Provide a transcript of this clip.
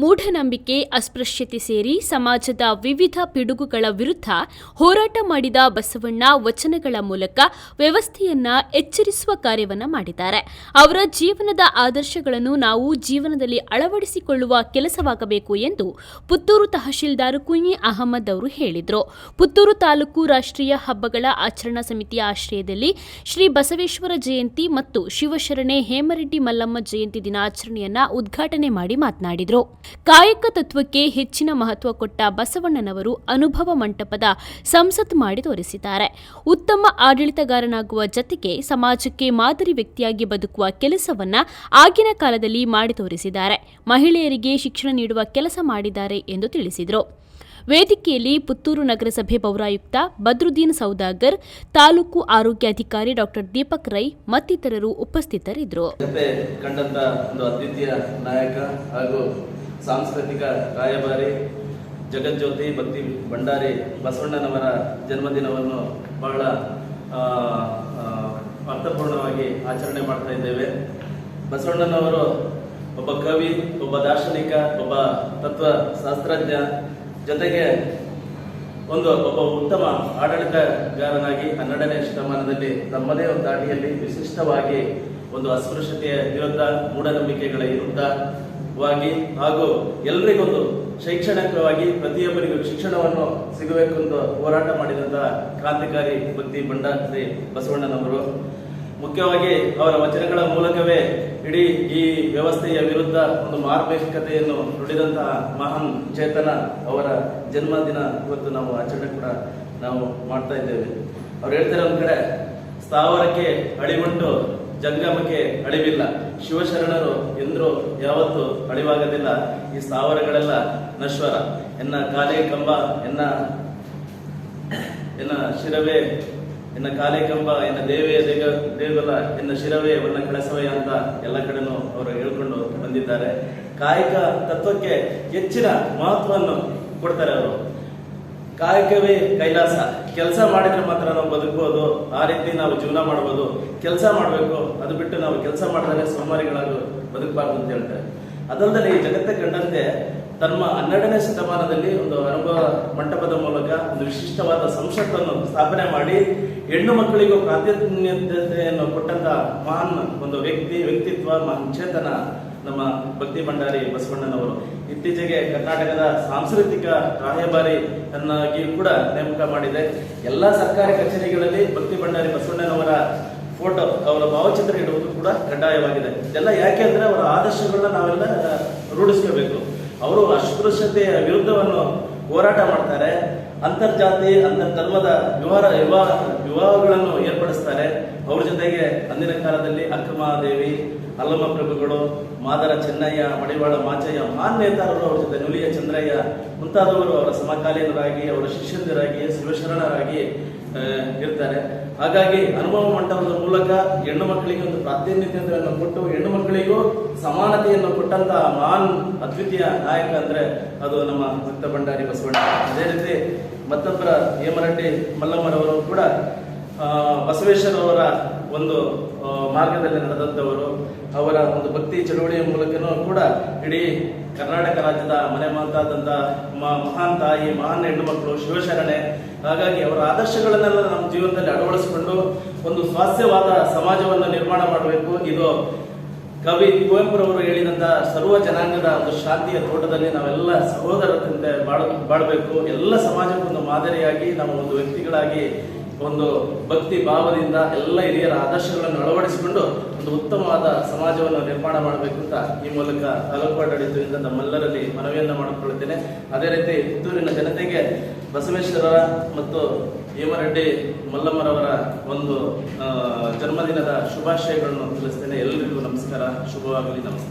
ಮೂಢನಂಬಿಕೆ, ಅಸ್ಪೃಶ್ಯತೆ ಸೇರಿ ಸಮಾಜದ ವಿವಿಧ ಪಿಡುಗುಗಳ ವಿರುದ್ಧ ಹೋರಾಟ ಮಾಡಿದ ಬಸವಣ್ಣ ವಚನಗಳ ಮೂಲಕ ವ್ಯವಸ್ಥೆಯನ್ನ ಎಚ್ಚರಿಸುವ ಕಾರ್ಯವನ್ನ ಮಾಡಿದ್ದಾರೆ. ಅವರ ಜೀವನದ ಆದರ್ಶಗಳನ್ನು ನಾವು ಜೀವನದಲ್ಲಿ ಅಳವಡಿಸಿಕೊಳ್ಳುವ ಕೆಲಸವಾಗಬೇಕು ಎಂದು ಪುತ್ತೂರು ತಹಶೀಲ್ದಾರ್ ಕುಯಿ ಅಹಮದ್ ಅವರು ಹೇಳಿದರು. ಪುತ್ತೂರು ತಾಲೂಕು ರಾಷ್ಟ್ರೀಯ ಹಬ್ಬಗಳ ಆಚರಣಾ ಸಮಿತಿಯ ಆಶ್ರಯದಲ್ಲಿ ಶ್ರೀ ಬಸವೇಶ್ವರ ಜಯಂತಿ ಮತ್ತು ಶಿವಶರಣೆ ಹೇಮರೆಡ್ಡಿ ಮಲ್ಲಮ್ಮ ಜಯಂತಿ ದಿನಾಚರಣೆಯನ್ನ ಉದ್ಘಾಟನೆ ಮಾಡಿ ಮಾತನಾಡಿದರು. ಕಾಯಕ ತತ್ವಕ್ಕೆ ಹೆಚ್ಚಿನ ಮಹತ್ವ ಕೊಟ್ಟ ಬಸವಣ್ಣನವರು ಅನುಭವ ಮಂಟಪದ ಸಂಸತ್ ಮಾಡಿ ತೋರಿಸಿದ್ದಾರೆ. ಉತ್ತಮ ಆಡಳಿತಗಾರನಾಗುವ ಜತೆಗೆ ಸಮಾಜಕ್ಕೆ ಮಾದರಿ ವ್ಯಕ್ತಿಯಾಗಿ ಬದುಕುವ ಕೆಲಸವನ್ನ ಆಗಿನ ಕಾಲದಲ್ಲಿ ಮಾಡಿ ತೋರಿಸಿದ್ದಾರೆ. ಮಹಿಳೆಯರಿಗೆ ಶಿಕ್ಷಣ ನೀಡುವ ಕೆಲಸ ಮಾಡಿದ್ದಾರೆ ಎಂದು ತಿಳಿಸಿದರು. ವೇದಿಕೆಯಲ್ಲಿ ಪುತ್ತೂರು ನಗರಸಭೆ ಪೌರಾಯುಕ್ತ ಬದ್ರುದ್ದೀನ್ ಸೌದಾಗರ್, ತಾಲೂಕು ಆರೋಗ್ಯಾಧಿಕಾರಿ ಡಾಕ್ಟರ್ ದೀಪಕ್ ರೈ ಮತ್ತಿತರರು ಉಪಸ್ಥಿತರಿದ್ದರು. ಸಾಂಸ್ಕೃತಿಕ ರಾಯಭಾರಿ ಜಗಜ್ಯೋತಿ ಭಕ್ತಿ ಭಂಡಾರಿ ಬಸವಣ್ಣನವರ ಜನ್ಮದಿನವನ್ನು ಬಹಳ ಅರ್ಥಪೂರ್ಣವಾಗಿ ಆಚರಣೆ ಮಾಡ್ತಾ ಇದ್ದೇವೆ. ಬಸವಣ್ಣನವರು ಒಬ್ಬ ಕವಿ, ಒಬ್ಬ ದಾರ್ಶನಿಕ, ಒಬ್ಬ ತತ್ವ ಶಾಸ್ತ್ರಜ್ಞ ಜೊತೆಗೆ ಒಂದು, ಒಬ್ಬ ಉತ್ತಮ ಆಡಳಿತಗಾರನಾಗಿ ಹನ್ನೆರಡನೇ ಶತಮಾನದಲ್ಲಿ ತಮ್ಮದೇ ಒಂದು ದಾಟಿಯಲ್ಲಿ ವಿಶಿಷ್ಟವಾಗಿ ಒಂದು ಅಸ್ಪೃಶ್ಯತೆಯ ವಿರುದ್ಧ ಮೂಢನಂಬಿಕೆಗಳ ವಿರುದ್ಧವಾಗಿ ಹಾಗೂ ಎಲ್ರಿಗೊಂದು ಶೈಕ್ಷಣಿಕವಾಗಿ ಪ್ರತಿಯೊಬ್ಬರಿಗೂ ಶಿಕ್ಷಣವನ್ನು ಸಿಗಬೇಕು ಎಂದು ಹೋರಾಟ ಮಾಡಿದಂತಹ ಕ್ರಾಂತಿಕಾರಿ ಭಕ್ತಿ ಶ್ರೀ ಬಸವಣ್ಣನವರು. ಮುಖ್ಯವಾಗಿ ಅವರ ವಚನಗಳ ಮೂಲಕವೇ ಇಡೀ ಈ ವ್ಯವಸ್ಥೆಯ ವಿರುದ್ಧ ಒಂದು ಮಾರ್ಮಿಕತೆಯನ್ನು ನುಡಿದಂತಹ ಮಹಾನ್ ಚೇತನ ಅವರ ಜನ್ಮದಿನ ಇವತ್ತು ನಾವು ಆಚರಣೆ ಕೂಡ ನಾವು ಮಾಡ್ತಾ ಇದ್ದೇವೆ. ಅವ್ರು ಹೇಳ್ತಾರೆ ಒಂದ್ ಕಡೆ, ಸ್ಥಾವರಕ್ಕೆ ಅಳಿವುಂಟು ಜಂಗಮಕ್ಕೆ ಅಳಿವಿಲ್ಲ. ಶಿವಶರಣರು ಎಂದ್ರು ಯಾವತ್ತು ಅಳಿವಾಗದಿಲ್ಲ. ಈ ಸ್ಥಾವರಗಳೆಲ್ಲ ನಶ್ವರ. ಎನ್ನ ಕಾಲೇ ಕಂಬ, ಎನ್ನ ಎನ್ನ ಶಿರವೇ, ಎನ್ನ ಕಾಲೇ ಕಂಬ, ಎನ್ನ ದೇವೇ ದೇಗ ದೇಗುಲ ಎನ್ನ ಶಿರವೇ, ಒನ್ನ ಕಳಸವೇ ಅಂತ ಎಲ್ಲ ಕಡೆನೂ ಅವರು ಹೇಳ್ಕೊಂಡು ಬಂದಿದ್ದಾರೆ. ಕಾಯಕ ತತ್ವಕ್ಕೆ ಹೆಚ್ಚಿನ ಮಹತ್ವವನ್ನು ಕೊಡ್ತಾರೆ ಅವರು. ಕಾಯಕವೇ ಕೈಲಾಸ. ಕೆಲಸ ಮಾಡಿದ್ರೆ ಮಾತ್ರ ನಾವು ಬದುಕಬಹುದು ಆ ರೀತಿ ನಾವು ಜೀವನ ಮಾಡಬಹುದು ಕೆಲಸ ಮಾಡಬೇಕು. ಅದು ಬಿಟ್ಟು ನಾವು ಕೆಲಸ ಮಾಡಿದ್ರೆ ಸೋಮಾರಿಗಳಾಗಿ ಬದುಕಬಾರ್ದು ಅಂತ ಹೇಳ್ತಾರೆ. ಅದಲ್ಲದೆ ಈ ಜಗತ್ತೆ ಕಂಡಂತೆ ತಮ್ಮ ಹನ್ನೆರಡನೇ ಶತಮಾನದಲ್ಲಿ ಒಂದು ಅನುಭವ ಮಂಟಪದ ಮೂಲಕ ಒಂದು ವಿಶಿಷ್ಟವಾದ ಸಂಸತ್ತನ್ನು ಸ್ಥಾಪನೆ ಮಾಡಿ ಹೆಣ್ಣು ಮಕ್ಕಳಿಗೂ ಪ್ರಾಧಾನ್ಯತೆಯನ್ನು ಕೊಟ್ಟಂತ ಮಹಾನ್ ಒಂದು ವ್ಯಕ್ತಿ ವ್ಯಕ್ತಿತ್ವ, ಮಹಾನ್ ಚೇತನ ನಮ್ಮ ಭಕ್ತಿ ಭಂಡಾರಿ ಬಸವಣ್ಣನವರು. ಇತ್ತೀಚೆಗೆ ಕರ್ನಾಟಕದ ಸಾಂಸ್ಕೃತಿಕ ರಾಯಭಾರಿ ಅನ್ನಾಗಿ ಕೂಡ ನೇಮಕ ಮಾಡಿದೆ. ಎಲ್ಲ ಸರ್ಕಾರಿ ಕಚೇರಿಗಳಲ್ಲಿ ಭಕ್ತಿ ಭಂಡಾರಿ ಬಸವಣ್ಣನವರ ಫೋಟೋ, ಅವರ ಭಾವಚಿತ್ರ ಇಡುವುದು ಕೂಡ ಕಡ್ಡಾಯವಾಗಿದೆ. ಇದೆಲ್ಲ ಯಾಕೆ ಅಂದ್ರೆ ಅವರ ಆದರ್ಶಗಳನ್ನ ನಾವೆಲ್ಲ ರೂಢಿಸ್ಕೋಬೇಕು. ಅವರು ಅಸ್ಪೃಶ್ಯತೆಯ ವಿರುದ್ಧವನ್ನು ಹೋರಾಟ ಮಾಡ್ತಾರೆ. ಅಂತರ್ಜಾತಿ ಅಂತರ್ ಧರ್ಮದ ವಿವಾಹ ವಿವಾಹ ವಿವಾಹಗಳನ್ನು ಏರ್ಪಡಿಸ್ತಾರೆ. ಅವ್ರ ಜೊತೆಗೆ ಅಂದಿನ ಕಾಲದಲ್ಲಿ ಅಕ್ಕಮಹಾದೇವಿ ಅಲ್ಲಮ್ಮ ಪ್ರಭುಗಳು, ಮಾದರ ಚೆನ್ನಯ್ಯ, ಮಡಿವಾಳ ಮಾಚಯ್ಯ ಮಹಾನ್ ನೇತಾರರು ಅವರ ಜೊತೆ ನುಲಿಯ ಚಂದ್ರಯ್ಯ, ಮುಂತಾದವರು ಅವರ ಸಮಕಾಲೀನರಾಗಿ, ಅವರ ಶಿಷ್ಯಂದಿರಾಗಿ, ಶಿವಶರಣರಾಗಿ ಇರ್ತಾರೆ. ಹಾಗಾಗಿ ಅನುಭವ ಮಂಟಪದ ಮೂಲಕ ಹೆಣ್ಣು ಮಕ್ಕಳಿಗೆ ಒಂದು ಪ್ರಾತಿನಿಧ್ಯತೆಯನ್ನು ಕೊಟ್ಟು, ಹೆಣ್ಣು ಮಕ್ಕಳಿಗೂ ಸಮಾನತೆಯನ್ನು ಕೊಟ್ಟಂತಹ ಮಹಾನ್ ಅದ್ವಿತೀಯ ನಾಯಕ ಅಂದ್ರೆ ಅದು ನಮ್ಮ ಭಕ್ತ ಭಂಡಾರಿ ಬಸವಣ್ಣ. ಅದೇ ರೀತಿ ಮತ್ತೊಬ್ಬರ ಹೇಮರಡ್ಡಿ ಮಲ್ಲಮ್ಮರವರು ಕೂಡ ಬಸವೇಶ್ವರವರ ಒಂದು ಮಾರ್ಗದಲ್ಲಿ ನಡೆದಂಥವರು, ಅವರ ಒಂದು ಭಕ್ತಿ ಚಳುವಳಿಯ ಮೂಲಕನೂ ಕೂಡ ಇಡೀ ಕರ್ನಾಟಕ ರಾಜ್ಯದ ಮನೆ ಮಾತಾದಂಥ ಮಹಾನ್ ತಾಯಿ, ಮಹಾನ್ ಹೆಣ್ಣು ಮಕ್ಕಳು ಶಿವಶರಣೆ, ಹಾಗಾಗಿ ಅವರ ಆದರ್ಶಗಳನ್ನೆಲ್ಲ ನಮ್ಮ ಜೀವನದಲ್ಲಿ ಅಳವಡಿಸಿಕೊಂಡು ಒಂದು ಸ್ವಾಸ್ಥ್ಯವಾದ ಸಮಾಜವನ್ನು ನಿರ್ಮಾಣ ಮಾಡಬೇಕು. ಇದು ಕವಿ ಕುವೆಂಪುರವರು ಹೇಳಿದಂತ ಸರ್ವ ಜನಾಂಗದ ಒಂದು ಶಾಂತಿಯ ತೋಟದಲ್ಲಿ ನಾವೆಲ್ಲ ಸಹೋದರದಂತೆ ಬಾಳ, ಬಾಳ್ಬೇಕು. ಎಲ್ಲ ಸಮಾಜಕ್ಕೊಂದು ಮಾದರಿಯಾಗಿ ನಾವು ಒಂದು ವ್ಯಕ್ತಿಗಳಾಗಿ ಒಂದು ಭಕ್ತಿ ಭಾವದಿಂದ ಎಲ್ಲ ಹಿರಿಯರ ಆದರ್ಶಗಳನ್ನು ಅಳವಡಿಸಿಕೊಂಡು ಒಂದು ಉತ್ತಮವಾದ ಸಮಾಜವನ್ನು ನಿರ್ಮಾಣ ಮಾಡಬೇಕು ಅಂತ ಈ ಮೂಲಕ ತಾಲೂಕು ಆಡಳಿತದಿಂದ ನಮ್ಮೆಲ್ಲರಲ್ಲಿ ಮನವಿಯನ್ನು ಮಾಡಿಕೊಳ್ಳುತ್ತೇನೆ. ಅದೇ ರೀತಿ ಪುತ್ತೂರಿನ ಜನತೆಗೆ ಬಸವೇಶ್ವರ ಮತ್ತು ಹೇಮರೆಡ್ಡಿ ಮಲ್ಲಮ್ಮರವರ ಒಂದು ಜನ್ಮದಿನದ ಶುಭಾಶಯಗಳನ್ನು ತಿಳಿಸ್ತೇನೆ. ಎಲ್ಲರಿಗೂ ನಮಸ್ಕಾರ. ಶುಭವಾಗಲಿ. ನಮಸ್ಕಾರ